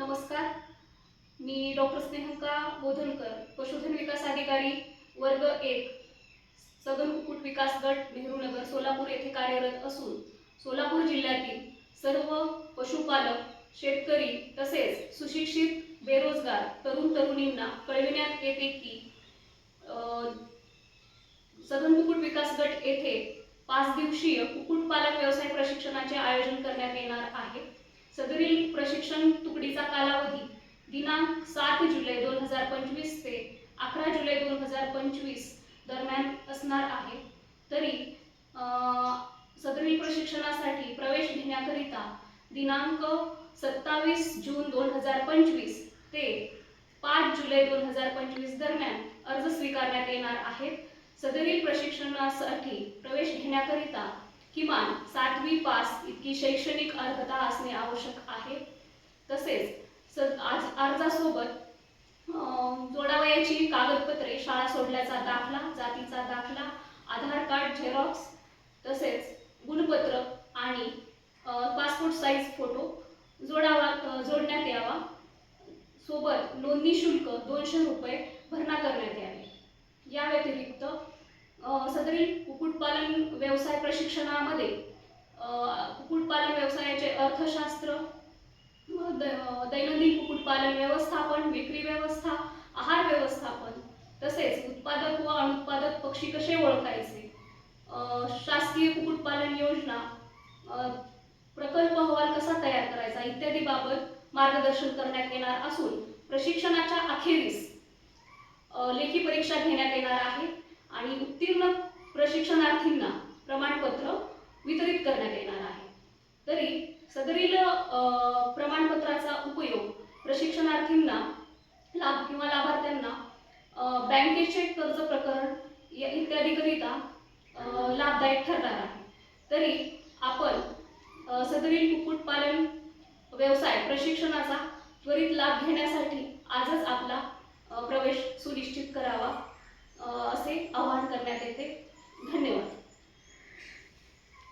नमस्कार. मी डॉक्टर स्नेहका बोधनकर पशुधन विकास अधिकारी वर्ग एक सदन कुक्कुट विकास गट नेहरूनगर सोलापूर येथे कार्यरत असून सोलापूर जिल्ह्यातील सर्व पशुपालक शेतकरी तसेच सुशिक्षित बेरोजगार तरुण तरुणींना कळविण्यात येते की सघन सदन कुक्कुट विकास गट येथे पाच दिवसीय कुक्कुटपालन व्यवसाय प्रशिक्षणाचे आयोजन करण्यात येणार आहे. सदरील प्रशिक्षण तुकडीचा कालावधी दिनांक सात जुलै दोन हजार पंचवीस ते अकरा जुलै दोन हजार पंचवीस दरम्यान असणार आहे. तरी सदरील प्रशिक्षणासाठी प्रवेश घेण्याकरिता दिनांक सत्तावीस जून दोन हजार पंचवीस ते पाच जुलै दोन हजार पंचवीस दरम्यान अर्ज स्वीकारण्यात येणार आहेत. सदरील प्रशिक्षणासाठी प्रवेश घेण्याकरिता किमान सातवी पास इतकी शैक्षणिक अर्हता असणे आवश्यक आहे. तसेच स आज अर्जासोबत जोडावयाची कागदपत्रे शाळा सोडल्याचा दाखला जातीचा दाखला आधार कार्ड झेरॉक्स तसेच गुणपत्र आणि पासपोर्ट साईज फोटो जोडावा जोडण्यात यावा. सोबत नोंदणी शुल्क दोनशे रुपये भरणा करण्यात यावे. या व्यतिरिक्त सदरील कुक्कुटपालन व्यवसाय प्रशिक्षणामध्ये कुक्कुटपालन व्यवसायाचे अर्थशास्त्र द- दैनंदिन कुक्कुटपालन व्यवस्थापन विक्री व्यवस्था आहार व्यवस्थापन तसेच उत्पादक व अनुत्पादक पक्षी कसे ओळखायचे शासकीय कुक्कुटपालन योजना प्रकल्प अहवाल कसा तयार करायचा इत्यादी बाबत मार्गदर्शन करण्यात येणार असून प्रशिक्षणाच्या अखेरीस लेखी परीक्षा घेण्यात येणार आहे. आणि उत्तीर्ण प्रशिक्षणार्थींना प्रमाणपत्र वितरित करण्यात येणार आहे. तरी सदरील प्रमाणपत्राचा उपयोग प्रशिक्षणार्थींना लाभ किंवा लाभार्थ्यांना बँकेचे कर्ज प्रकरण इत्यादीकरिता लाभदायक ठरणार आहे. तरी आपण सदरील कुक्कुटपालन व्यवसाय प्रशिक्षणाचा त्वरित लाभ घेण्यासाठी आजच आपला प्रवेश सुनिश्चित करावा.